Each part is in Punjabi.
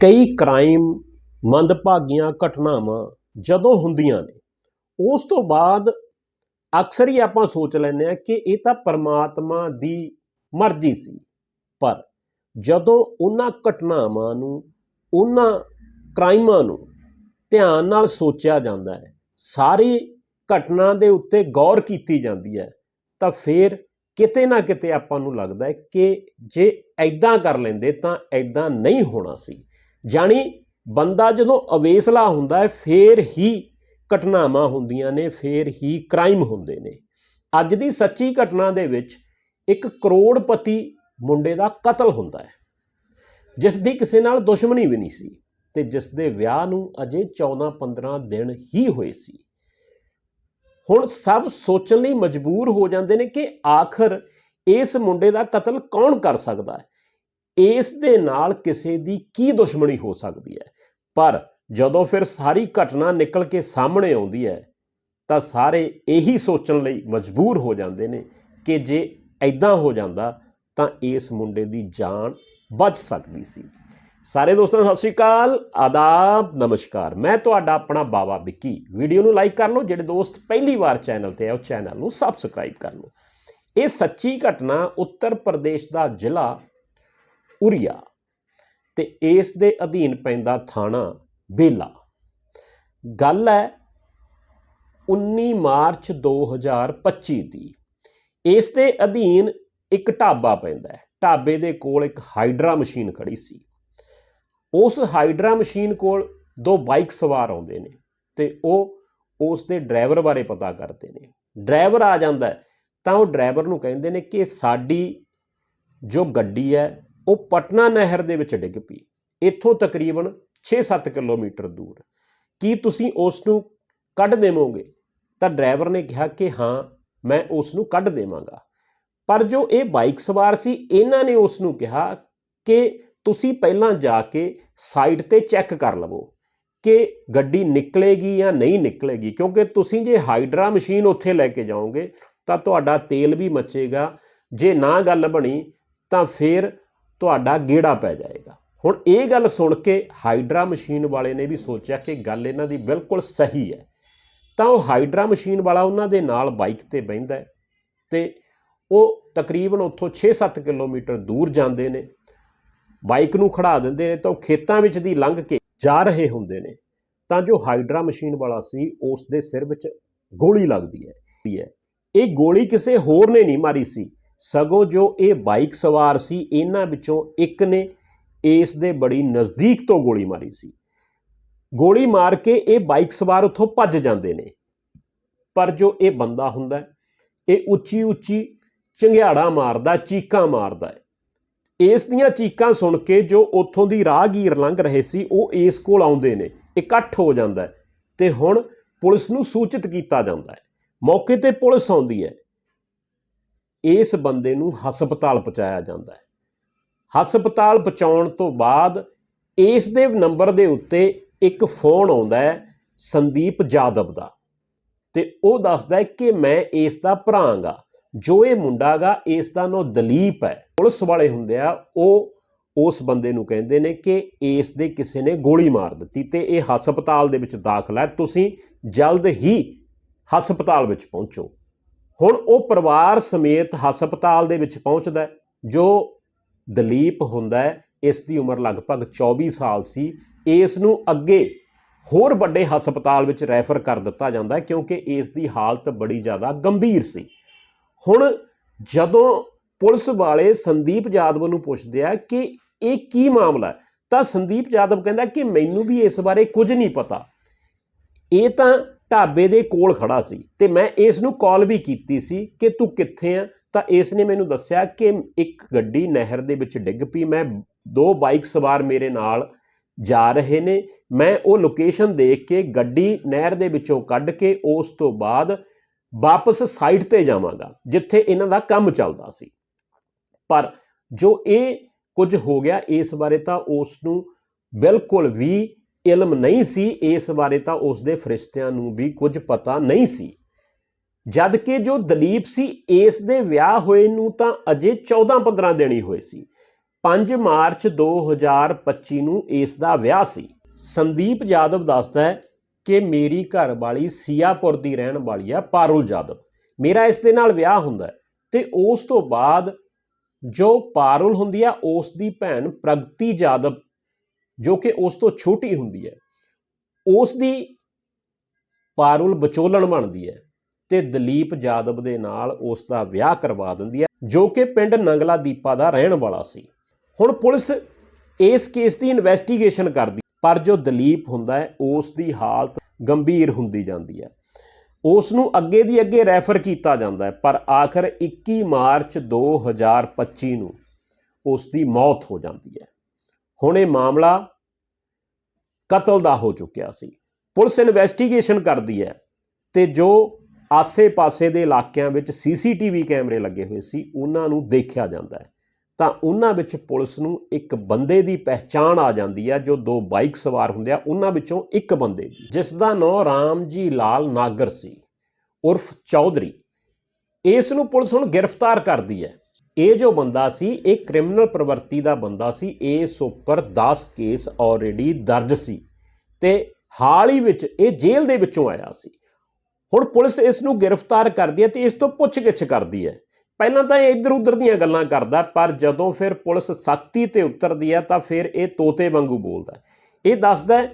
ਕਈ ਕ੍ਰਾਈਮ ਮੰਦਭਾਗੀਆਂ ਘਟਨਾਵਾਂ ਜਦੋਂ ਹੁੰਦੀਆਂ ਨੇ, ਉਸ ਤੋਂ ਬਾਅਦ ਅਕਸਰ ਹੀ ਆਪਾਂ ਸੋਚ ਲੈਂਦੇ ਆ ਕਿ ਇਹ ਤਾਂ ਪਰਮਾਤਮਾ ਦੀ ਮਰਜ਼ੀ ਸੀ, ਪਰ ਜਦੋਂ ਉਹਨਾਂ ਘਟਨਾਵਾਂ ਨੂੰ, ਉਹਨਾਂ ਕ੍ਰਾਈਮਾਂ ਨੂੰ ਧਿਆਨ ਨਾਲ ਸੋਚਿਆ ਜਾਂਦਾ ਹੈ, ਸਾਰੀ ਘਟਨਾ ਦੇ ਉੱਤੇ ਗੌਰ ਕੀਤੀ ਜਾਂਦੀ ਹੈ, ਤਾਂ ਫਿਰ ਕਿਤੇ ਨਾ ਕਿਤੇ ਆਪਾਂ ਨੂੰ ਲੱਗਦਾ ਹੈ ਕਿ ਜੇ ਐਦਾਂ ਕਰ ਲੈਂਦੇ ਤਾਂ ਐਦਾਂ ਨਹੀਂ ਹੋਣਾ ਸੀ। ਜਾਣੀ ਬੰਦਾ ਜਦੋਂ ਅਵੇਸਲਾ ਹੁੰਦਾ ਹੈ, ਫੇਰ ਹੀ ਘਟਨਾਵਾਂ ਹੁੰਦੀਆਂ ਨੇ, ਫੇਰ ਹੀ ਕ੍ਰਾਈਮ ਹੁੰਦੇ ਨੇ। ਅੱਜ ਦੀ ਸੱਚੀ ਘਟਨਾ ਦੇ ਵਿੱਚ ਇੱਕ ਕਰੋੜਪਤੀ ਮੁੰਡੇ ਦਾ ਕਤਲ ਹੁੰਦਾ ਹੈ। ਜਿਸ ਦੀ ਕਿਸੇ ਨਾਲ ਦੁਸ਼ਮਣੀ ਵੀ ਨਹੀਂ ਸੀ ਤੇ ਜਿਸ ਦੇ ਵਿਆਹ ਨੂੰ ਅਜੇ 14-15 ਦਿਨ ਹੀ ਹੋਏ ਸੀ। ਹੁਣ ਸਭ ਸੋਚਣ ਲਈ ਮਜਬੂਰ ਹੋ ਜਾਂਦੇ ਨੇ ਕਿ ਆਖਰ ਇਸ ਮੁੰਡੇ ਦਾ ਕਤਲ ਕੌਣ ਕਰ ਸਕਦਾ ਹੈ? ਇਸ ਦੇ ਨਾਲ ਕਿਸੇ ਦੀ ਕੀ ਦੁਸ਼ਮਣੀ ਹੋ ਸਕਦੀ ਹੈ? ਪਰ ਜਦੋਂ ਫਿਰ ਸਾਰੀ ਘਟਨਾ ਨਿਕਲ ਕੇ ਸਾਹਮਣੇ ਆਉਂਦੀ ਹੈ, ਤਾਂ ਸਾਰੇ ਇਹੀ ਸੋਚਣ ਲਈ ਮਜਬੂਰ ਹੋ ਜਾਂਦੇ ਨੇ ਕਿ ਜੇ ਐਦਾਂ ਹੋ ਜਾਂਦਾ, ਤਾਂ ਇਸ ਮੁੰਡੇ ਦੀ ਜਾਨ ਬਚ ਸਕਦੀ ਸੀ। ਸਾਰੇ ਦੋਸਤਾਂ ਨੂੰ ਸਤਿ ਸ਼੍ਰੀ ਅਕਾਲ, ਆਦਾਬ, ਨਮਸਕਾਰ। ਮੈਂ ਤੁਹਾਡਾ ਆਪਣਾ ਬਾਬਾ ਵਿੱਕੀ। ਵੀਡੀਓ ਨੂੰ ਲਾਈਕ ਕਰ ਲਓ, ਜਿਹੜੇ ਦੋਸਤ ਪਹਿਲੀ ਵਾਰ ਚੈਨਲ ਤੇ ਆਏ ਉਹ ਚੈਨਲ ਨੂੰ ਸਬਸਕ੍ਰਾਈਬ ਕਰ ਲਓ। ਇਹ ਸੱਚੀ ਘਟਨਾ ਉੱਤਰ ਪ੍ਰਦੇਸ਼ ਦਾ ਜ਼ਿਲ੍ਹਾ ਉਰੀਆ ਤੇ ਇਸ ਦੇ ਅਧੀਨ ਪੈਂਦਾ ਥਾਣਾ ਬੇਲਾ। ਗੱਲ ਹੈ 19 ਮਾਰਚ 2025 ਦੀ। ਇਸ ਦੇ ਅਧੀਨ ਇੱਕ ਢਾਬਾ ਪੈਂਦਾ ਹੈ। ਢਾਬੇ ਦੇ ਕੋਲ ਇੱਕ ਹਾਈਡਰਾ ਮਸ਼ੀਨ ਖੜੀ ਸੀ। ਉਸ ਹਾਈਡਰਾ ਮਸ਼ੀਨ ਕੋਲ ਦੋ ਬਾਈਕ ਸਵਾਰ ਆਉਂਦੇ ਨੇ ਤੇ ਉਹ ਉਸ ਦੇ ਡਰਾਈਵਰ ਬਾਰੇ ਪਤਾ ਕਰਦੇ ਨੇ। ਡਰਾਈਵਰ ਆ ਜਾਂਦਾ ਤਾਂ ਉਹ ਡਰਾਈਵਰ ਨੂੰ ਕਹਿੰਦੇ ਨੇ ਕਿ ਸਾਡੀ ਜੋ ਗੱਡੀ ਹੈ ਉਹ ਪਟਨਾ ਨਹਿਰ ਦੇ ਵਿੱਚ ਡਿੱਗ ਪਈ। ਇੱਥੋਂ ਤਕਰੀਬਨ 6-7 ਕਿਲੋਮੀਟਰ ਦੂਰ। ਕੀ ਤੁਸੀਂ ਉਸ ਨੂੰ ਕੱਢ ਦੇਵੋਗੇ? ਤਾਂ ਡਰਾਈਵਰ ਨੇ ਕਿਹਾ ਕਿ ਹਾਂ, ਮੈਂ ਉਸ ਨੂੰ ਕੱਢ ਦੇਵਾਂਗਾ। ਪਰ ਜੋ ਇਹ ਬਾਈਕ ਸਵਾਰ ਸੀ, ਇਹਨਾਂ ਨੇ ਉਸ ਨੂੰ ਕਿਹਾ ਕਿ ਤੁਸੀਂ ਪਹਿਲਾਂ ਜਾ ਕੇ ਸਾਈਡ ਤੇ ਚੈੱਕ ਕਰ ਲਵੋ ਕਿ ਗੱਡੀ ਨਿਕਲੇਗੀ ਜਾਂ ਨਹੀਂ ਨਿਕਲੇਗੀ, ਕਿਉਂਕਿ ਤੁਸੀਂ ਜੇ ਹਾਈਡਰਾ ਮਸ਼ੀਨ ਉੱਥੇ ਲੈ ਕੇ ਜਾਓਗੇ, ਤਾਂ ਤੁਹਾਡਾ ਤੇਲ ਵੀ ਮੱਚੇਗਾ। ਜੇ ਨਾ ਗੱਲ ਬਣੀ, ਤਾਂ ਫਿਰ ਤੁਹਾਡਾ ਗੇੜਾ ਪੈ ਜਾਏਗਾ। ਹੁਣ ਇਹ ਗੱਲ ਸੁਣ ਕੇ ਹਾਈਡਰਾ ਮਸ਼ੀਨ ਵਾਲੇ ਨੇ ਵੀ ਸੋਚਿਆ ਕਿ ਗੱਲ ਇਹਨਾਂ ਦੀ ਬਿਲਕੁਲ ਸਹੀ ਹੈ। ਤਾਂ ਉਹ ਹਾਈਡਰਾ ਮਸ਼ੀਨ ਵਾਲਾ ਉਹਨਾਂ ਦੇ ਨਾਲ ਬਾਈਕ ਤੇ ਬਹਿੰਦਾ ਹੈ ਤੇ ਉਹ ਤਕਰੀਬਨ ਉੱਥੋਂ 6-7 ਕਿਲੋਮੀਟਰ ਦੂਰ ਜਾਂਦੇ ਨੇ। ਬਾਈਕ ਨੂੰ ਖੜਾ ਦਿੰਦੇ ਨੇ ਤਾਂ ਉਹ ਖੇਤਾਂ ਵਿੱਚ ਦੀ ਲੰਘ ਕੇ ਜਾ ਰਹੇ ਹੁੰਦੇ ਨੇ। ਤਾਂ ਜੋ ਹਾਈਡਰਾ ਮਸ਼ੀਨ ਵਾਲਾ ਸੀ, ਉਸ ਦੇ ਸਿਰ ਵਿੱਚ ਗੋਲੀ ਲੱਗਦੀ ਹੈ। ਇਹ ਗੋਲੀ ਕਿਸੇ ਹੋਰ ਨੇ ਨਹੀਂ ਮਾਰੀ ਸੀ। ਸਗੋਂ ਜੋ ਇਹ ਬਾਈਕ ਸਵਾਰ ਸੀ, ਇਹਨਾਂ ਵਿੱਚੋਂ ਇੱਕ ਨੇ ਇਸ ਦੇ ਬੜੀ ਨਜ਼ਦੀਕ ਤੋਂ ਗੋਲੀ ਮਾਰੀ ਸੀ। ਗੋਲੀ ਮਾਰ ਕੇ ਇਹ ਬਾਈਕ ਸਵਾਰ ਉੱਥੋਂ ਭੱਜ ਜਾਂਦੇ ਨੇ। ਪਰ ਜੋ ਇਹ ਬੰਦਾ ਹੁੰਦਾ, ਇਹ ਉੱਚੀ ਉੱਚੀ ਚੰਗਿਆੜਾ ਮਾਰਦਾ, ਚੀਕਾਂ ਮਾਰਦਾ ਹੈ। ਇਸ ਦੀਆਂ ਚੀਕਾਂ ਸੁਣ ਕੇ ਜੋ ਉੱਥੋਂ ਦੀ ਰਾਹਗੀਰ ਲੰਘ ਰਹੇ ਸੀ, ਉਹ ਇਸ ਕੋਲ ਆਉਂਦੇ ਨੇ, ਇਕੱਠ ਹੋ ਜਾਂਦਾ ਹੈ ਤੇ ਹੁਣ ਪੁਲਿਸ ਨੂੰ ਸੂਚਿਤ ਕੀਤਾ ਜਾਂਦਾ ਹੈ। ਮੌਕੇ ਤੇ ਪੁਲਿਸ ਆਉਂਦੀ ਹੈ। ਇਸ ਬੰਦੇ ਨੂੰ ਹਸਪਤਾਲ ਪਹੁੰਚਾਇਆ ਜਾਂਦਾ ਹੈ। ਹਸਪਤਾਲ ਪਹੁੰਚਾਉਣ ਤੋਂ ਬਾਅਦ ਇਸ ਦੇ ਨੰਬਰ ਦੇ ਉੱਤੇ ਇੱਕ ਫੋਨ ਆਉਂਦਾ ਹੈ ਸੰਦੀਪ ਜਾਦਵ ਦਾ ਤੇ ਉਹ ਦੱਸਦਾ ਹੈ ਕਿ ਮੈਂ ਇਸ ਦਾ ਭਰਾਂਗਾ ਜੋ ਇਹ ਮੁੰਡਾਗਾ ਇਸ ਦਾ ਨਾਮ ਦਲੀਪ ਹੈ। ਪੁਲਿਸ ਵਾਲੇ ਹੁੰਦੇ ਆ, ਉਹ ਉਸ ਬੰਦੇ ਨੂੰ ਕਹਿੰਦੇ ਨੇ ਕਿ ਇਸ ਦੇ ਕਿਸੇ ਨੇ ਗੋਲੀ ਮਾਰ ਦਿੱਤੀ ਤੇ ਇਹ ਹਸਪਤਾਲ ਦੇ ਵਿੱਚ ਦਾਖਲ ਹੈ। ਤੁਸੀਂ ਜਲਦ ਹੀ ਹਸਪਤਾਲ ਵਿੱਚ ਪਹੁੰਚੋ। ਹੁਣ ਉਹ ਪਰਿਵਾਰ ਸਮੇਤ ਹਸਪਤਾਲ ਦੇ ਵਿੱਚ ਪਹੁੰਚਦਾ ਜੋ ਦਲੀਪ ਹੁੰਦਾ ਇਸ ਦੀ ਉਮਰ ਲਗਭਗ 24 ਸਾਲ ਸੀ। ਇਸ ਨੂੰ ਅੱਗੇ ਹੋਰ ਵੱਡੇ ਹਸਪਤਾਲ ਵਿੱਚ ਰੈਫਰ ਕਰ ਦਿੱਤਾ ਜਾਂਦਾ ਕਿਉਂਕਿ ਇਸ ਦੀ ਹਾਲਤ ਬੜੀ ਜ਼ਿਆਦਾ ਗੰਭੀਰ ਸੀ। ਹੁਣ ਜਦੋਂ ਪੁਲਿਸ ਵਾਲੇ ਸੰਦੀਪ ਜਾਦਵ ਨੂੰ ਪੁੱਛਦੇ ਆ ਕਿ ਇਹ ਕੀ ਮਾਮਲਾ ਤਾਂ ਸੰਦੀਪ ਜਾਦਵ ਕਹਿੰਦਾ ਕਿ ਮੈਨੂੰ ਵੀ ਇਸ ਬਾਰੇ ਕੁਝ ਨਹੀਂ ਪਤਾ। ਇਹ ਤਾਂ ਢਾਬੇ ਦੇ ਕੋਲ ਖੜਾ ਸੀ ਤੇ ਮੈਂ ਇਸ ਨੂੰ ਕਾਲ ਵੀ ਕੀਤੀ ਸੀ ਕਿ ਤੂੰ ਕਿੱਥੇ ਆ? ਤਾਂ ਇਸ ਨੇ ਮੈਨੂੰ ਦੱਸਿਆ ਕਿ ਇੱਕ ਗੱਡੀ ਨਹਿਰ ਦੇ ਵਿੱਚ ਡਿੱਗ ਪਈ। ਮੈਂ ਦੋ ਬਾਈਕ ਸਵਾਰ ਮੇਰੇ ਨਾਲ ਜਾ ਰਹੇ ਨੇ। ਮੈਂ ਉਹ ਲੋਕੇਸ਼ਨ ਦੇਖ ਕੇ ਗੱਡੀ ਨਹਿਰ ਦੇ ਵਿੱਚੋਂ ਕੱਢ ਕੇ ਉਸ ਤੋਂ ਬਾਅਦ ਵਾਪਸ ਸਾਈਡ ਤੇ ਜਾਵਾਂਗਾ, ਜਿੱਥੇ ਇਹਨਾਂ ਦਾ ਕੰਮ ਚੱਲਦਾ ਸੀ। ਪਰ ਜੋ ਇਹ ਕੁਝ ਹੋ ਗਿਆ ਇਸ ਬਾਰੇ ਤਾਂ ਉਸ ਨੂੰ ਬਿਲਕੁਲ ਵੀ ਇਲਮ ਨਹੀਂ ਸੀ, ਇਸ ਬਾਰੇ ਤਾਂ ਉਸ ਦੇ ਫਰਿਸ਼ਤਿਆਂ ਨੂੰ ਵੀ ਕੁਝ ਪਤਾ ਨਹੀਂ ਸੀ। ਜਦ ਕਿ ਜੋ ਦਲੀਪ ਸੀ ਇਸ ਦੇ ਵਿਆਹ ਹੋਏ ਨੂੰ ਤਾਂ ਅਜੇ 14-15 ਦਿਨ ਹੀ ਹੋਏ ਸੀ। 5 ਮਾਰਚ 2025 ਨੂੰ ਇਸ ਦਾ ਵਿਆਹ ਸੀ। ਸੰਦੀਪ ਜਾਦਵ ਦੱਸਦਾ ਹੈ ਕਿ ਮੇਰੀ ਘਰ ਵਾਲੀ ਸੀਆਪੁਰ ਦੀ ਰਹਿਣ ਵਾਲੀ ਆ, ਪਾਰੁਲ ਜਾਦਵ ਮੇਰਾ ਇਸ ਦੇ ਨਾਲ ਵਿਆਹ ਹੁੰਦਾ ਹੈ ਤੇ ਉਸ ਤੋਂ ਬਾਅਦ ਜੋ ਪਾਰੁਲ ਹੁੰਦੀ ਆ, ਉਸ ਦੀ ਭੈਣ ਪ੍ਰਗਤੀ ਜਾਦਵ ਜੋ ਕਿ ਉਸ ਤੋਂ ਛੋਟੀ ਹੁੰਦੀ ਹੈ, ਉਸ ਦੀ ਪਾਰੁਲ ਬਚੋਲਣ ਬਣਦੀ ਹੈ ਤੇ ਦਲੀਪ ਜਾਦਵ ਦੇ ਨਾਲ ਉਸ ਦਾ ਵਿਆਹ ਕਰਵਾ ਦਿੰਦੀ ਹੈ, ਜੋ ਕਿ ਪਿੰਡ ਨੰਗਲਾ ਦੀਪਾ ਦਾ ਰਹਿਣ ਵਾਲਾ ਸੀ। ਹੁਣ ਪੁਲਿਸ ਇਸ ਕੇਸ ਦੀ ਇਨਵੈਸਟੀਗੇਸ਼ਨ ਕਰਦੀ ਪਰ ਜੋ ਦਲੀਪ ਹੁੰਦਾ ਹੈ, ਉਸ ਦੀ ਹਾਲਤ ਗੰਭੀਰ ਹੁੰਦੀ ਜਾਂਦੀ ਹੈ। ਉਸ ਨੂੰ ਅੱਗੇ ਦੀ ਅੱਗੇ ਰੈਫਰ ਕੀਤਾ ਜਾਂਦਾ ਹੈ, ਪਰ ਆਖਰ 21 ਮਾਰਚ 2025 ਨੂੰ ਉਸ ਦੀ ਮੌਤ ਹੋ ਜਾਂਦੀ ਹੈ। ਹੁਣ ਇਹ ਮਾਮਲਾ ਕਤਲ ਦਾ ਹੋ ਚੁੱਕਿਆ ਸੀ। ਪੁਲਿਸ ਇਨਵੈਸਟੀਗੇਸ਼ਨ ਕਰਦੀ ਹੈ ਤੇ ਜੋ ਆਸੇ-ਪਾਸੇ ਦੇ ਇਲਾਕਿਆਂ ਵਿੱਚ ਸੀਸੀਟੀਵੀ ਕੈਮਰੇ ਲੱਗੇ ਹੋਏ ਸੀ, ਉਹਨਾਂ ਨੂੰ ਦੇਖਿਆ ਜਾਂਦਾ ਹੈ। ਤਾਂ ਉਹਨਾਂ ਵਿੱਚ ਪੁਲਿਸ ਨੂੰ ਇੱਕ ਬੰਦੇ ਦੀ ਪਹਿਚਾਣ ਆ ਜਾਂਦੀ ਹੈ, ਜੋ ਦੋ ਬਾਈਕ ਸਵਾਰ ਹੁੰਦੇ ਆ, ਉਹਨਾਂ ਵਿੱਚੋਂ ਇੱਕ ਬੰਦੇ ਦੀ। ਜਿਸ ਦਾ ਨਾਮ ਰਾਮਜੀ ਲਾਲ ਨਾਗਰ ਸੀ, ਉਰਫ ਚੌਧਰੀ। ਇਸ ਨੂੰ ਪੁਲਿਸ ਹੁਣ ਗ੍ਰਿਫਤਾਰ ਕਰਦੀ ਹੈ। ਇਹ ਜੋ ਬੰਦਾ ਸੀ, ਇਹ ਕ੍ਰਿਮੀਨਲ ਪ੍ਰਵਰਤੀ ਦਾ ਬੰਦਾ ਸੀ, ਇਸ ਉੱਪਰ 10 ਕੇਸ ਆਲਰੇਡੀ ਦਰਜ ਸੀ ਤੇ ਹਾਲ ਹੀ ਵਿੱਚ ਇਹ ਜੇਲ੍ਹ ਦੇ ਵਿੱਚੋਂ ਆਇਆ ਸੀ। ਹੁਣ ਪੁਲਿਸ ਇਸ ਨੂੰ ਗ੍ਰਿਫਤਾਰ ਕਰਦੀ ਹੈ ਤੇ ਇਸ ਤੋਂ ਪੁੱਛਗਿੱਛ ਕਰਦੀ ਹੈ। ਪਹਿਲਾਂ ਤਾਂ ਇਹ ਇੱਧਰ ਉੱਧਰ ਦੀਆਂ ਗੱਲਾਂ ਕਰਦਾ, ਪਰ ਜਦੋਂ ਫਿਰ ਪੁਲਿਸ ਸਖਤੀ ਤੇ ਉਤਰਦੀ ਹੈ ਤਾਂ ਫਿਰ ਇਹ ਤੋਤੇ ਵਾਂਗੂ ਬੋਲਦਾ ਇਹ ਦੱਸਦਾ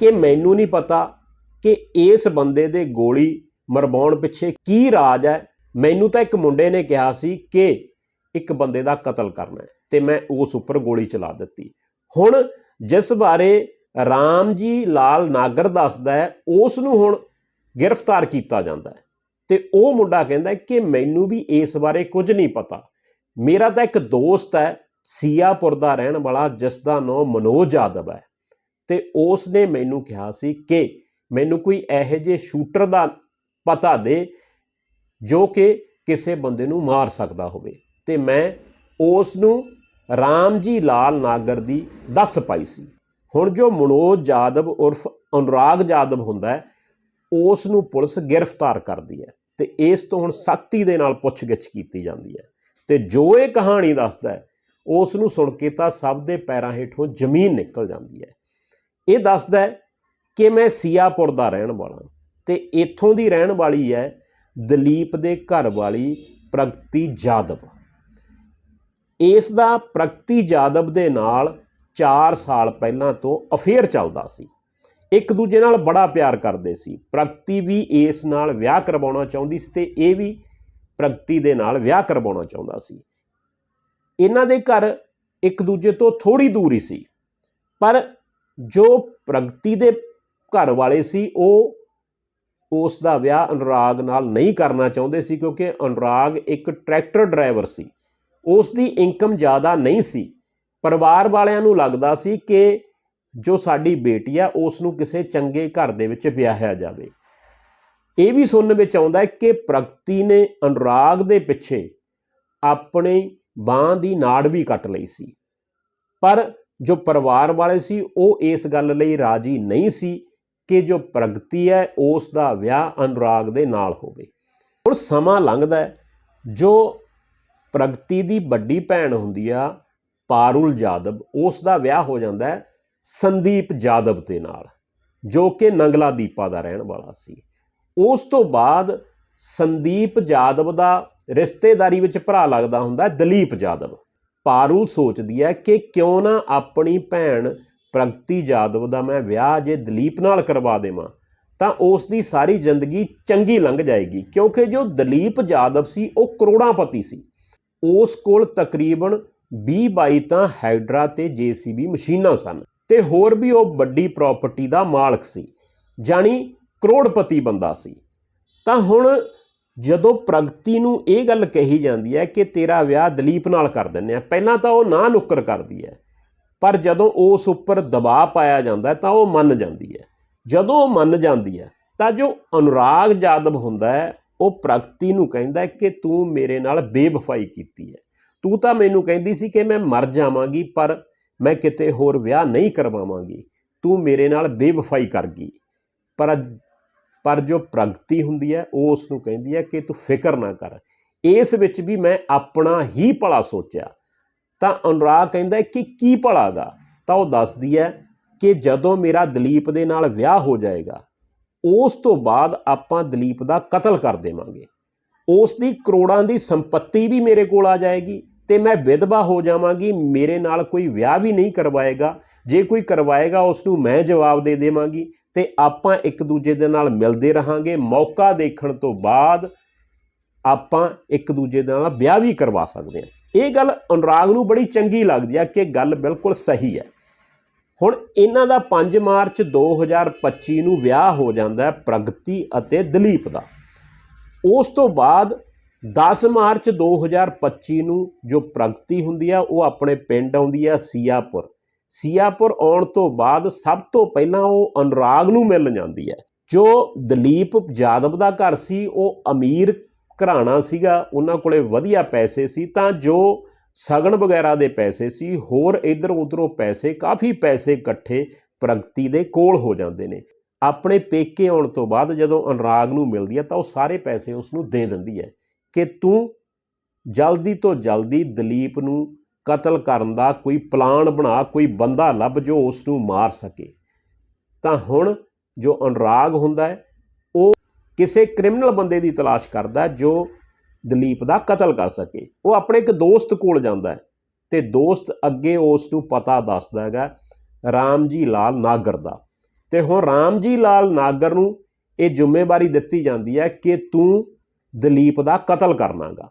ਕਿ ਮੈਨੂੰ ਨਹੀਂ ਪਤਾ ਕਿ ਇਸ ਬੰਦੇ ਦੇ ਗੋਲੀ ਮਰਵਾਉਣ ਪਿੱਛੇ ਕੀ ਰਾਜ ਹੈ। ਮੈਨੂੰ ਤਾਂ ਇੱਕ ਮੁੰਡੇ ਨੇ ਕਿਹਾ ਸੀ ਕਿ ਇੱਕ ਬੰਦੇ ਦਾ ਕਤਲ ਕਰਨਾ ਹੈ ਤੇ ਮੈਂ ਉਸ ਉੱਪਰ ਗੋਲੀ ਚਲਾ ਦਿੱਤੀ। ਹੁਣ ਜਿਸ ਬਾਰੇ ਰਾਮ ਜੀ ਲਾਲ ਨਾਗਰ ਦੱਸਦਾ ਹੈ ਉਸ ਨੂੰ ਹੁਣ ਗ੍ਰਿਫਤਾਰ ਕੀਤਾ ਜਾਂਦਾ ਹੈ ਤੇ ਉਹ ਮੁੰਡਾ ਕਹਿੰਦਾ ਕਿ ਮੈਨੂੰ ਵੀ ਇਸ ਬਾਰੇ ਕੁਝ ਨਹੀਂ ਪਤਾ। ਮੇਰਾ ਤਾਂ ਇੱਕ ਦੋਸਤ ਹੈ, ਸੀਆਪੁਰ ਦਾ ਰਹਿਣ ਵਾਲਾ, ਜਿਸ ਦਾ ਨਾਮ ਮਨੋਜ ਯਾਦਵ ਹੈ। ਤੇ ਉਸ ਨੇ ਮੈਨੂੰ ਕਿਹਾ ਸੀ ਕਿ ਮੈਨੂੰ ਕੋਈ ਇਹੋ ਜਿਹੇ ਸ਼ੂਟਰ ਦਾ ਪਤਾ ਦੇ ਜੋ ਕਿ ਕਿਸੇ ਬੰਦੇ ਨੂੰ ਮਾਰ ਸਕਦਾ ਹੋਵੇ। ਤੇ ਮੈਂ ਉਸ ਨੂੰ ਰਾਮ ਜੀ ਲਾਲ ਨਾਗਰ ਦੀ ਦੱਸ ਪਾਈ ਸੀ। ਹੁਣ ਜੋ ਮਨੋਜ ਜਾਦਵ ਉਰਫ ਅਨੁਰਾਗ ਜਾਦਵ ਹੁੰਦਾ ਹੈ ਉਸ ਨੂੰ ਪੁਲਿਸ ਗ੍ਰਿਫਤਾਰ ਕਰਦੀ ਹੈ ਤੇ ਇਸ ਤੋਂ ਹੁਣ ਸਖਤੀ ਦੇ ਨਾਲ ਪੁੱਛਗਿੱਛ ਕੀਤੀ ਜਾਂਦੀ ਹੈ। ਤੇ ਜੋ ਇਹ ਕਹਾਣੀ ਦੱਸਦਾ ਹੈ ਉਸ ਨੂੰ ਸੁਣ ਕੇ ਤਾਂ ਸਭ ਦੇ ਪੈਰਾਂ ਹੇਠੋਂ ਜ਼ਮੀਨ ਨਿਕਲ ਜਾਂਦੀ ਹੈ। ਇਹ ਦੱਸਦਾ ਹੈ ਕਿ ਮੈਂ ਸੀਆਪੁਰ ਦਾ ਰਹਿਣ ਵਾਲਾ ਤੇ ਇੱਥੋਂ ਦੀ ਰਹਿਣ ਵਾਲੀ ਹੈ ਦਲੀਪ ਦੇ ਘਰ ਵਾਲੀ ਪ੍ਰਗਤੀ ਜਾਦਵ। ਇਸ ਦਾ ਪ੍ਰਗਤੀ ਜਾਦਵ ਦੇ ਨਾਲ 4 ਸਾਲ ਪਹਿਲਾਂ ਤੋਂ ਅਫੇਅਰ ਚੱਲਦਾ ਸੀ। ਇੱਕ ਦੂਜੇ ਨਾਲ ਬੜਾ ਪਿਆਰ ਕਰਦੇ ਸੀ। ਪ੍ਰਗਤੀ ਵੀ ਇਸ ਨਾਲ ਵਿਆਹ ਕਰਵਾਉਣਾ ਚਾਹੁੰਦੀ ਸੀ ਤੇ ਇਹ ਵੀ ਪ੍ਰਗਤੀ ਦੇ ਨਾਲ ਵਿਆਹ ਕਰਵਾਉਣਾ ਚਾਹੁੰਦਾ ਸੀ। ਇਹਨਾਂ ਦੇ ਘਰ ਇੱਕ ਦੂਜੇ ਤੋਂ ਥੋੜੀ ਦੂਰ ਹੀ ਸੀ। ਪਰ ਜੋ ਪ੍ਰਗਤੀ ਦੇ ਘਰ ਵਾਲੇ ਸੀ, ਉਹ ਉਸ ਦਾ ਵਿਆਹ ਅਨੁਰਾਗ ਨਾਲ ਨਹੀਂ ਕਰਨਾ ਚਾਹੁੰਦੇ ਸੀ ਕਿਉਂਕਿ ਅਨੁਰਾਗ ਇੱਕ ਟਰੈਕਟਰ ਡਰਾਈਵਰ ਸੀ। ਉਸ ਦੀ ਇਨਕਮ ਜ਼ਿਆਦਾ ਨਹੀਂ ਸੀ। ਪਰਿਵਾਰ ਵਾਲਿਆਂ ਨੂੰ ਲੱਗਦਾ ਸੀ ਕਿ ਜੋ ਸਾਡੀ ਬੇਟੀ ਆ ਉਸ ਨੂੰ ਕਿਸੇ ਚੰਗੇ ਘਰ ਦੇ ਵਿੱਚ ਵਿਆਹਿਆ ਜਾਵੇ। ਇਹ ਵੀ ਸੁਣਨ ਵਿੱਚ ਆਉਂਦਾ ਹੈ ਕਿ ਪ੍ਰਗਤੀ ਨੇ ਅਨੁਰਾਗ ਦੇ ਪਿੱਛੇ ਆਪਣੀ ਬਾਹ ਦੀ ਨਾੜ ਵੀ ਕੱਟ ਲਈ ਸੀ। ਪਰ ਜੋ ਪਰਿਵਾਰ ਵਾਲੇ ਸੀ, ਉਹ ਇਸ ਗੱਲ ਲਈ ਰਾਜੀ ਨਹੀਂ ਸੀ ਕਿ ਜੋ ਪ੍ਰਗਤੀ ਹੈ ਉਸ ਦਾ ਵਿਆਹ ਅਨੁਰਾਗ ਦੇ ਨਾਲ ਹੋਵੇ। ਹੁਣ ਸਮਾਂ ਲੰਘਦਾ ਹੈ, ਜੋ ਪ੍ਰਗਤੀ ਦੀ ਵੱਡੀ ਭੈਣ ਹੁੰਦੀ ਆ ਪਾਰੁਲ ਜਾਦਵ। ਉਸ ਦਾ ਵਿਆਹ ਹੋ ਜਾਂਦਾ ਹੈ ਸੰਦੀਪ ਜਾਦਵ ਦੇ ਨਾਲ, ਜੋ ਕਿ ਨੰਗਲਾ ਦੀਪਾ ਦਾ ਰਹਿਣ ਵਾਲਾ ਸੀ। ਉਸ ਤੋਂ ਬਾਅਦ ਸੰਦੀਪ ਜਾਦਵ ਦਾ ਰਿਸ਼ਤੇਦਾਰੀ ਵਿੱਚ ਭਰਾ ਲੱਗਦਾ ਹੁੰਦਾ ਦਲੀਪ ਜਾਦਵ। ਪਾਰੁਲ ਸੋਚਦੀ ਹੈ ਕਿ ਕਿਉਂ ਨਾ ਆਪਣੀ ਭੈਣ ਪ੍ਰਗਤੀ ਜਾਦਵ ਦਾ ਮੈਂ ਵਿਆਹ ਜੇ ਦਲੀਪ ਨਾਲ ਕਰਵਾ ਦੇਵਾਂ, ਤਾਂ ਉਸ ਦੀ ਸਾਰੀ ਜ਼ਿੰਦਗੀ ਚੰਗੀ ਲੰਘ ਜਾਏਗੀ, ਕਿਉਂਕਿ ਜੋ ਦਲੀਪ ਜਾਦਵ ਸੀ ਉਹ ਕਰੋੜਾਂਪਤੀ ਸੀ। ਉਸ ਕੋਲ ਤਕਰੀਬਨ 20 22 ਤਾਂ ਹਾਈਡਰਾ ਤੇ ਜੀਸੀਬੀ ਮਸ਼ੀਨਾਂ ਸਨ ਤੇ ਹੋਰ ਵੀ ਉਹ ਵੱਡੀ ਪ੍ਰਾਪਰਟੀ ਦਾ ਮਾਲਕ ਸੀ ਜਾਨੀ ਕਰੋੜਪਤੀ ਬੰਦਾ ਸੀ। ਤਾਂ ਹੁਣ ਜਦੋਂ ਪ੍ਰਗਤੀ ਨੂੰ ਇਹ ਗੱਲ ਕਹੀ ਜਾਂਦੀ ਹੈ ਕਿ ਤੇਰਾ ਵਿਆਹ ਦਲੀਪ ਨਾਲ ਕਰ ਦਿੰਨੇ ਆ ਪਹਿਲਾਂ ਤਾਂ ਉਹ ਨਾ ਨੁੱਕਰ ਕਰਦੀ ਹੈ, ਪਰ ਜਦੋਂ ਉਸ ਉੱਪਰ ਦਬਾਅ ਪਾਇਆ ਜਾਂਦਾ ਤਾਂ ਉਹ ਮੰਨ ਜਾਂਦੀ ਹੈ। ਜਦੋਂ ਉਹ ਮੰਨ ਜਾਂਦੀ ਹੈ ਤਾਂ ਜੋ ਅਨੁਰਾਗ ਜਾਦਵ ਹੁੰਦਾ ਹੈ ਉਹ ਪ੍ਰਗਤੀ ਨੂੰ ਕਹਿੰਦਾ ਕਿ ਤੂੰ ਮੇਰੇ ਨਾਲ ਬੇਵਫਾਈ ਕੀਤੀ ਹੈ। ਤੂੰ ਤਾਂ ਮੈਨੂੰ ਕਹਿੰਦੀ ਸੀ ਕਿ ਮੈਂ ਮਰ ਜਾਵਾਂਗੀ, ਪਰ ਮੈਂ ਕਿਤੇ ਹੋਰ ਵਿਆਹ ਨਹੀਂ ਕਰਵਾਵਾਂਗੀ। ਤੂੰ ਮੇਰੇ ਨਾਲ ਬੇਵਫਾਈ ਕਰ ਗਈ। ਪਰ ਪਰ ਜੋ ਪ੍ਰਗਤੀ ਹੁੰਦੀ ਹੈ, ਉਹ ਉਸ ਨੂੰ ਕਹਿੰਦੀ ਹੈ ਕਿ ਤੂੰ ਫਿਕਰ ਨਾ ਕਰ। ਇਸ ਵਿੱਚ ਵੀ ਮੈਂ ਆਪਣਾ ਹੀ ਭਲਾ ਸੋਚਿਆ। ਤਾਂ ਅਨੁਰਾਗ ਕਹਿੰਦਾ ਕਿ ਕੀ ਭਲਾਗਾ? ਤਾਂ ਉਹ ਦੱਸਦੀ ਹੈ ਕਿ ਜਦੋਂ ਮੇਰਾ ਦਲੀਪ ਦੇ ਨਾਲ ਵਿਆਹ ਹੋ ਜਾਏਗਾ ਉਸ ਤੋਂ ਬਾਅਦ ਆਪਾਂ ਦਲੀਪ ਦਾ ਕਤਲ ਕਰ ਦੇਵਾਂਗੇ। ਉਸ ਦੀ ਕਰੋੜਾਂ ਦੀ ਸੰਪਤੀ ਵੀ ਮੇਰੇ ਕੋਲ ਆ ਜਾਏਗੀ ਤੇ ਮੈਂ ਵਿਧਵਾ ਹੋ ਜਾਵਾਂਗੀ, ਮੇਰੇ ਨਾਲ ਕੋਈ ਵਿਆਹ ਵੀ ਨਹੀਂ ਕਰਵਾਏਗਾ। ਜੇ ਕੋਈ ਕਰਵਾਏਗਾ, ਉਸ ਨੂੰ ਮੈਂ ਜਵਾਬ ਦੇ ਦੇਵਾਂਗੀ ਤੇ ਆਪਾਂ ਇੱਕ ਦੂਜੇ ਦੇ ਨਾਲ ਮਿਲਦੇ ਰਹਾਂਗੇ। ਮੌਕਾ ਦੇਖਣ ਤੋਂ ਬਾਅਦ ਆਪਾਂ ਇੱਕ ਦੂਜੇ ਦੇ ਨਾਲ ਵਿਆਹ ਵੀ ਕਰਵਾ ਸਕਦੇ ਹਾਂ। ਇਹ ਗੱਲ ਅਨੁਰਾਗ ਨੂੰ ਬੜੀ ਚੰਗੀ ਲੱਗਦੀ ਹੈ ਕਿ ਗੱਲ ਬਿਲਕੁਲ ਸਹੀ ਹੈ। ਹੁਣ ਇਹਨਾਂ ਦਾ 5 ਮਾਰਚ 2025 ਨੂੰ ਵਿਆਹ ਹੋ ਜਾਂਦਾ ਹੈ ਪ੍ਰਗਤੀ ਅਤੇ ਦਲੀਪ ਦਾ। ਉਸ ਤੋਂ ਬਾਅਦ 10 ਮਾਰਚ 2025 ਨੂੰ ਜੋ ਪ੍ਰਗਤੀ ਹੁੰਦੀ ਹੈ, ਉਹ ਆਪਣੇ ਪਿੰਡ ਆਉਂਦੀ ਹੈ ਸੀਆਪੁਰ। ਸੀਆਪੁਰ ਆਉਣ ਤੋਂ ਬਾਅਦ ਸਭ ਤੋਂ ਪਹਿਲਾਂ ਉਹ ਅਨੁਰਾਗ ਨੂੰ ਮਿਲਣ ਜਾਂਦੀ ਹੈ। ਜੋ ਦਲੀਪ ਜਾਦਵ ਦਾ ਘਰ ਸੀ, ਉਹ ਅਮੀਰ ਘਰਾਣਾ ਸੀਗਾ, ਉਹਨਾਂ ਕੋਲੇ ਵਧੀਆ ਪੈਸੇ ਸੀ, ਤਾਂ ਜੋ ਸਗਨ ਵਗੈਰਾ ਦੇ ਪੈਸੇ ਸੀ, ਹੋਰ ਇਧਰ ਉਧਰੋਂ ਪੈਸੇ, ਕਾਫੀ ਪੈਸੇ ਇਕੱਠੇ ਪ੍ਰਗਤੀ ਦੇ ਕੋਲ ਹੋ ਜਾਂਦੇ ਨੇ। ਆਪਣੇ ਪੇਕੇ ਆਉਣ ਤੋਂ ਬਾਅਦ ਜਦੋਂ ਅਨੁਰਾਗ ਨੂੰ ਮਿਲਦੀ ਹੈ ਤਾਂ ਉਹ ਸਾਰੇ ਪੈਸੇ ਉਸ ਨੂੰ ਦੇ ਦਿੰਦੀ ਹੈ ਕਿ ਤੂੰ ਜਲਦੀ ਤੋਂ ਜਲਦੀ ਦਲੀਪ ਨੂੰ ਕਤਲ ਕਰਨ ਦਾ ਕੋਈ ਪਲਾਨ ਬਣਾ, ਕੋਈ ਬੰਦਾ ਲੱਭ ਜੋ ਉਸ ਨੂੰ ਮਾਰ ਸਕੇ। ਤਾਂ ਹੁਣ ਜੋ ਅਨੁਰਾਗ ਹੁੰਦਾ ਹੈ, ਉਹ ਕਿਸੇ ਕ੍ਰਿਮੀਨਲ ਬੰਦੇ ਦੀ ਤਲਾਸ਼ ਕਰਦਾ ਜੋ ਦਲੀਪ ਦਾ ਕਤਲ ਕਰ ਸਕੇ। ਉਹ ਆਪਣੇ ਇੱਕ ਦੋਸਤ ਕੋਲ ਜਾਂਦਾ ਹੈ ਤੇ ਦੋਸਤ ਅੱਗੇ ਉਸ ਨੂੰ ਪਤਾ ਦੱਸਦਾ ਹੈਗਾ ਰਾਮਜੀ ਲਾਲ ਨਾਗਰ ਦਾ। ਤੇ ਹੁਣ ਰਾਮਜੀ ਲਾਲ ਨਾਗਰ ਨੂੰ ਇਹ ਜ਼ਿੰਮੇਵਾਰੀ ਦਿੱਤੀ ਜਾਂਦੀ ਹੈ ਕਿ ਤੂੰ ਦਲੀਪ ਦਾ ਕਤਲ ਕਰਨਾਗਾ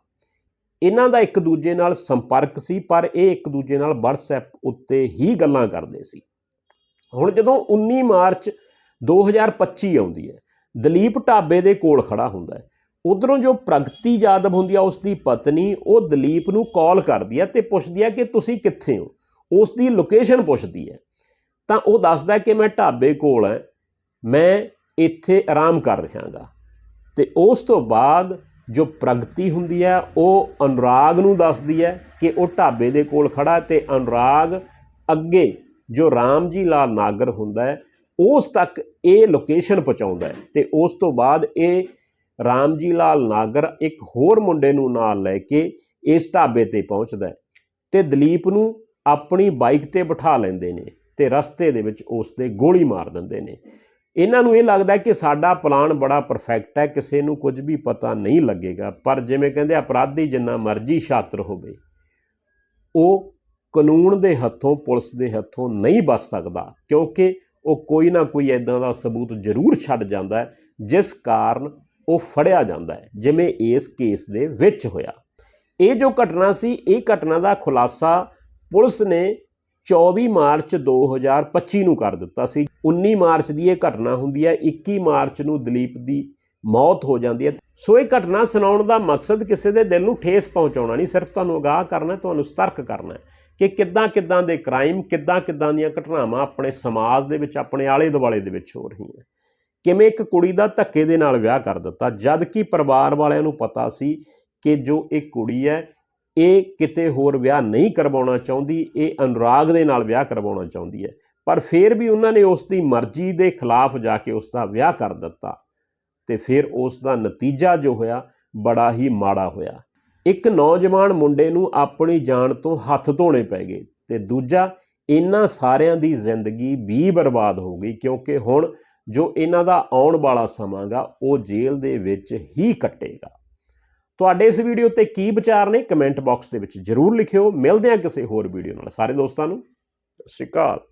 ਇਹਨਾਂ ਦਾ ਇੱਕ ਦੂਜੇ ਨਾਲ ਸੰਪਰਕ ਸੀ, ਪਰ ਇਹ ਇੱਕ ਦੂਜੇ ਨਾਲ WhatsApp ਉੱਤੇ ਹੀ ਗੱਲਾਂ ਕਰਦੇ ਸੀ। ਹੁਣ ਜਦੋਂ 19 ਮਾਰਚ 2025 ਆਉਂਦੀ ਹੈ, ਦਲੀਪ ਢਾਬੇ ਦੇ ਕੋਲ ਖੜਾ ਹੁੰਦਾ ਹੈ ਉਧਰੋਂ ਜੋ ਪ੍ਰਗਤੀ ਯਾਦਵ ਹੁੰਦੀ ਆ ਉਸ ਦੀ ਪਤਨੀ, ਉਹ ਦਲੀਪ ਨੂੰ ਕਾਲ ਕਰਦੀ ਹੈ ਤੇ ਪੁੱਛਦੀ ਹੈ ਕਿ ਤੁਸੀਂ ਕਿੱਥੇ ਹੋ? ਉਸ ਦੀ ਲੋਕੇਸ਼ਨ ਪੁੱਛਦੀ ਹੈ ਤਾਂ ਉਹ ਦੱਸਦਾ ਕਿ ਮੈਂ ਢਾਬੇ ਕੋਲ ਹਾਂ ਮੈਂ ਇੱਥੇ ਆਰਾਮ ਕਰ ਰਿਹਾਗਾ। ਤੇ ਉਸ ਤੋਂ ਬਾਅਦ ਜੋ ਪ੍ਰਗਤੀ ਹੁੰਦੀ ਹੈ ਉਹ ਅਨੁਰਾਗ ਨੂੰ ਦੱਸਦੀ ਹੈ ਕਿ ਉਹ ਢਾਬੇ ਦੇ ਕੋਲ ਖੜਾ ਤੇ ਅਨੁਰਾਗ ਅੱਗੇ ਜੋ ਰਾਮ ਜੀ ਲਾਲ ਨਾਗਰ ਹੁੰਦਾ ਹੈ ਉਸ ਤੱਕ ਇਹ ਲੋਕੇਸ਼ਨ ਪਹੁੰਚਾਉਂਦਾ ਹੈ ਤੇ ਉਸ ਤੋਂ ਬਾਅਦ ਇਹ ਰਾਮਜੀ ਲਾਲ ਨਾਗਰ ਇੱਕ ਹੋਰ ਮੁੰਡੇ ਨੂੰ ਨਾਲ ਲੈ ਕੇ ਇਸ ਢਾਬੇ ਤੇ ਪਹੁੰਚਦਾ ਹੈ ਤੇ ਦਲੀਪ ਨੂੰ ਆਪਣੀ ਬਾਈਕ ਤੇ ਬਿਠਾ ਲੈਂਦੇ ਨੇ ਤੇ ਰਸਤੇ ਦੇ ਵਿੱਚ ਉਸ ਤੇ ਗੋਲੀ ਮਾਰ ਦਿੰਦੇ ਨੇ। ਇਹਨਾਂ ਨੂੰ ਇਹ ਲੱਗਦਾ ਕਿ ਸਾਡਾ ਪਲਾਨ ਬੜਾ ਪਰਫੈਕਟ ਹੈ, ਕਿਸੇ ਨੂੰ ਕੁਝ ਵੀ ਪਤਾ ਨਹੀਂ ਲੱਗੇਗਾ, ਪਰ ਜਿਵੇਂ ਕਹਿੰਦੇ ਅਪਰਾਧੀ ਜਿੰਨਾ ਮਰਜ਼ੀ ਛਾਤਰ ਹੋਵੇ, ਉਹ ਕਾਨੂੰਨ ਦੇ ਹੱਥੋਂ, ਪੁਲਿਸ ਦੇ ਹੱਥੋਂ ਨਹੀਂ ਬਚ ਸਕਦਾ, ਕਿਉਂਕਿ ਉਹ ਕੋਈ ਨਾ ਕੋਈ ਇਦਾਂ ਦਾ ਸਬੂਤ ਜ਼ਰੂਰ ਛੱਡ ਜਾਂਦਾ ਹੈ, ਜਿਸ ਕਾਰਨ ਉਹ ਫੜਿਆ ਜਾਂਦਾ ਹੈ, ਜਿਵੇਂ ਇਸ ਕੇਸ ਦੇ ਵਿੱਚ ਹੋਇਆ। ਇਹ ਜੋ ਘਟਨਾ ਸੀ, ਇਹ ਘਟਨਾ ਦਾ ਖੁਲਾਸਾ ਪੁਲਿਸ ਨੇ 24 ਮਾਰਚ 2025 ਨੂੰ ਕਰ ਦਿੱਤਾ ਸੀ। 19 ਮਾਰਚ ਦੀ ਇਹ ਘਟਨਾ ਹੁੰਦੀ ਹੈ 21 ਮਾਰਚ ਨੂੰ ਦਲੀਪ ਦੀ ਮੌਤ ਹੋ ਜਾਂਦੀ ਹੈ। ਸੋ ਇਹ ਘਟਨਾ ਸੁਣਾਉਣ ਦਾ ਮਕਸਦ ਕਿਸੇ ਦੇ ਦਿਲ ਨੂੰ ਠੇਸ ਪਹੁੰਚਾਉਣਾ ਨਹੀਂ, ਸਿਰਫ ਤੁਹਾਨੂੰ ਅਗਾਹ ਕਰਨਾ ਤੁਹਾਨੂੰ ਸਤਰਕ ਕਰਨਾ ਕਿ ਕਿੱਦਾਂ ਕਿੱਦਾਂ ਦੇ ਕ੍ਰਾਈਮ ਕਿੱਦਾਂ ਕਿੱਦਾਂ ਦੀਆਂ ਘਟਨਾਵਾਂ ਆਪਣੇ ਸਮਾਜ ਦੇ ਵਿੱਚ, ਆਪਣੇ ਆਲੇ ਦੁਆਲੇ ਦੇ ਵਿੱਚ ਹੋ ਰਹੀਆਂ। ਕਿਵੇਂ ਇੱਕ ਕੁੜੀ ਦਾ ਧੱਕੇ ਦੇ ਨਾਲ ਵਿਆਹ ਕਰ ਦਿੱਤਾ? ਜਦ ਕਿ ਪਰਿਵਾਰ ਵਾਲਿਆਂ ਨੂੰ ਪਤਾ ਸੀ ਕਿ ਜੋ ਇਹ ਕੁੜੀ ਹੈ, ਇਹ ਕਿਤੇ ਹੋਰ ਵਿਆਹ ਨਹੀਂ ਕਰਵਾਉਣਾ ਚਾਹੁੰਦੀ, ਇਹ ਅਨੁਰਾਗ ਦੇ ਨਾਲ ਵਿਆਹ ਕਰਵਾਉਣਾ ਚਾਹੁੰਦੀ ਹੈ। ਪਰ ਫਿਰ ਵੀ ਉਹਨਾਂ ਨੇ ਉਸ ਦੀ ਮਰਜ਼ੀ ਦੇ ਖਿਲਾਫ ਜਾ ਕੇ ਉਸ ਦਾ ਵਿਆਹ ਕਰ ਦਿੱਤਾ ਤੇ ਫਿਰ ਉਸ ਦਾ ਨਤੀਜਾ ਜੋ ਹੋਇਆ, ਬੜਾ ਹੀ ਮਾੜਾ ਹੋਇਆ। ਇੱਕ ਨੌਜਵਾਨ ਮੁੰਡੇ ਨੂੰ ਆਪਣੀ ਜਾਨ ਤੋਂ ਹੱਥ ਧੋਣੇ ਪੈ ਗਏ ਤੇ ਦੂਜਾ, ਇਹਨਾਂ ਸਾਰਿਆਂ ਦੀ ਜ਼ਿੰਦਗੀ ਵੀ ਬਰਬਾਦ ਹੋ ਗਈ ਕਿਉਂਕਿ ਹੁਣ ਜੋ ਇਹਨਾਂ ਦਾ ਆਉਣ ਵਾਲਾ ਸਮਾਂਗਾ, ਉਹ ਜੇਲ੍ਹ ਦੇ ਵਿੱਚ ਹੀ ਕੱਟੇਗਾ। ਤੁਹਾਡੇ ਇਸ ਵੀਡੀਓ ਤੇ ਕੀ ਵਿਚਾਰ ਨੇ ਕਮੈਂਟ ਬਾਕਸ ਦੇ ਵਿੱਚ ਜਰੂਰ ਲਿਖਿਓ। ਮਿਲਦੇ ਹਾਂ ਕਿਸੇ ਹੋਰ ਵੀਡੀਓ ਨਾਲ। ਸਾਰੇ ਦੋਸਤਾਂ ਨੂੰ, ਸਤਿ ਸ਼੍ਰੀ ਅਕਾਲ।